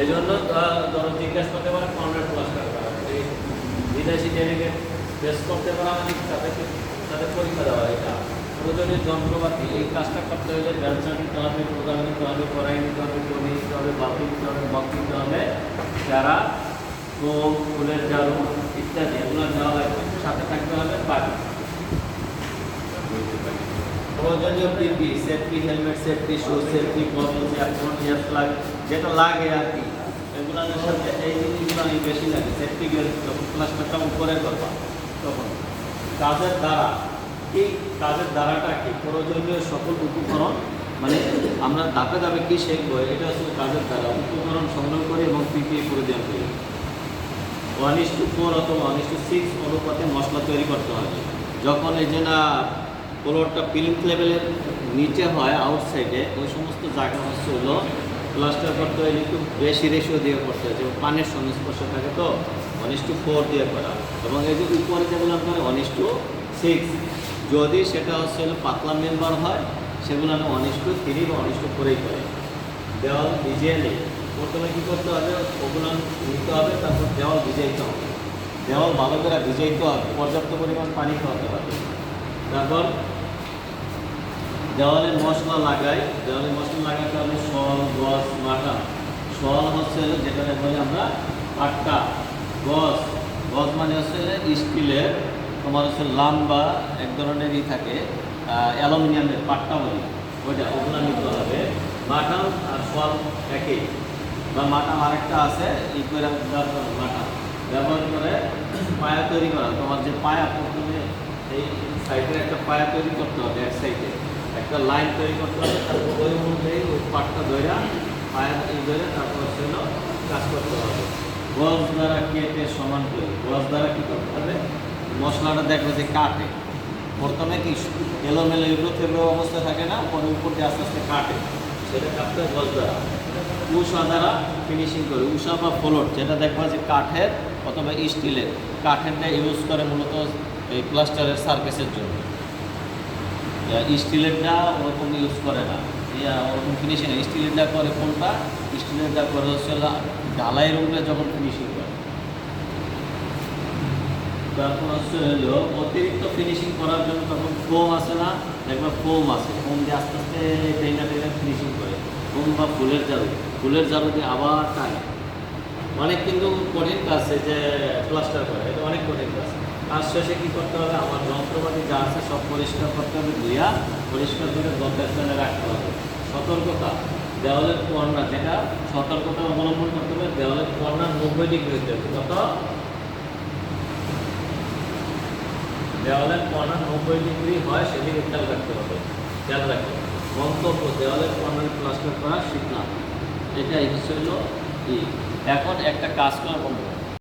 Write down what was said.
এই জন্য ধরো জিজ্ঞাসা করতে পারে কর্নার প্লাস্টার করা বিদেশি ট্রেনিংয়ে টেস্ট করতে পারে আমাদের তাদের তাদের পরীক্ষা দেওয়া এটা প্রয়োজনীয় যন্ত্রপাতি, এই কাজটা করতে হলে ব্যবসা নিতে হবে, প্রোগ্রাম নিতে হবে কড়াই নিতে হবে জমি নিতে হবে বাতি নিতে হবে মগ নিতে হবে, যারা ফোম ফুলের ঝাড়ু ইত্যাদি এগুলো নেওয়া লাগবে সাথে থাকতে হবে বাড়ি প্রয়োজনীয় PP safety helmet safety shoe safety goggles earphone ear যেটা লাগে আর কি এগুলোর সাথে এই জিনিসগুলো আমি বেশি লাগে। সেফটি যখন প্লাস্টারটা উপরে করবা তখন। কাজের দ্বারা। এই কাজের দ্বারাটা কি? প্রয়োজনীয় সকল উপকরণ মানে আমরা ধাপে ধাপে কি শিখব? এটা হচ্ছে কাজের দ্বারা। উপকরণ সংগ্রহ করি এবং পিপি পরিধান করি ওয়ান ইস টু ফোর অথবা ওয়ান ইস টু সিক্স অনুপাতে মশলা তৈরি করতে হবে যখন এই যে না পোলোরটা পিলিংথ লেভেলের নিচে হয় আউটসাইডে ওই সমস্ত জায়গা হচ্ছে হলো প্লাস্টার করতে হলে একটু বেশি রেশিও দিয়ে করতে হয়, যেমন পানের সংস্পর্শ থাকে তো ইস টু ফোর দিয়ে করা। এবং এই যে উপরে যেগুলো করে ওয়ান টু সিক্স যদি সেটা হচ্ছে হলো পাতলা মেম্বার হয়, সেগুলো আমি ওয়ান টু থ্রি বা ইস টু ফোরেই করে। দেওয়াল ভিজিয়ে নিই। প্রথমে কী করতে হবে? ওগুলো নিতে হবে, তারপর দেওয়াল ভিজাইতে হবে। দেওয়াল ভালো করে ভিজাইতে হবে, পর্যাপ্ত পরিমাণ পানি খাওয়াতে হবে। তারপর দেওয়ালে মশলা লাগাই, দেওয়ালে মশলা লাগাতে হবে শল গস, মাটা। শল হচ্ছে যেটাকে বলি আমরা আটটা গস। গস মানে হচ্ছে স্টিলের, তোমার হচ্ছে লাম্বা, এক ধরনেরই থাকে অ্যালুমিনিয়ামের পাট্টা বলি। ওইটা, ওগুলো নিতে হবে। মাটাম আর শল একই। বা মাটাম আরেকটা আছে, ই করে মাটাম ব্যবহার করে পায়া তৈরি করা। তোমার যে পায়া প্রথমে এই সাইডের একটা পায়া তৈরি করতে হবে এক সাইডে। একটা লাইন তৈরি করতে হবে, তারপর ওই অনুযায়ী ওই পাটটা ধরে পায়া এই ধরে তারপর ছিল কাজ করতে হবে। গজ দ্বারা কেটে সমান করে, গজ দ্বারা কী করতে হবে? মশলাটা দেখবে যে কাটে। প্রথমে কি এলোমেলো এগুলো থেবড়ো অবস্থা থাকে না, পরে উপর দিয়ে আস্তে আস্তে কাটে। সেটা কাটতে গজ দ্বারা। উষা দ্বারা ফিনিশিং করে, উষা বা ফ্লোট, যেটা দেখবা যে কাঠের অথবা স্টিলের কাঠেরটা ইউজ করে মূলত এই প্লাস্টারের সার্ফেসের জন্য। স্টিলেরটা ওরকম ইউজ করে না। ওরকম ফিনিশিং স্টিলেরটা করে কোনটা? স্টিলেরটা করে হচ্ছে ঢালাইয়ের উপরে যখন ফিনিশিং করে। তারপর হচ্ছে হলো অতিরিক্ত ফিনিশিং করার জন্য তখন ফোম আছে না? দেখবে ফোম আছে। ফোম দিয়ে আস্তে আস্তে টেনা টেনা ফিনিশিং করে। ফোম বা ফুলের জারু ফুলের জারু দিয়ে আবার টানে। অনেক কিন্তু কঠিন কাজ যে প্লাস্টার করে। এটা অনেক কঠিন কাজ। কাজ শেষে কী করতে হবে? আমার যন্ত্রপাতি যা আছে সব পরিষ্কার করতে হবে, ধুইয়া পরিষ্কার করে দরকার স্থানে রাখতে হবে। সতর্কতা, দেওয়ালের কর্নার যেটা সতর্কতা অবলম্বন করতে হবে, দেওয়ালের কর্নার নব্বই ডিগ্রি হতে হবে। কত? দেওয়ালের কর্নার নব্বই ডিগ্রি হয়, সেদিকে খেয়াল রাখতে হবে। খেয়াল রাখতে হবে মন্তব্য দেওয়ালের কর্নারে প্লাস্টার করা শিখলাম। এটা হচ্ছে ই। এখন একটা কাজ করা বন্ধ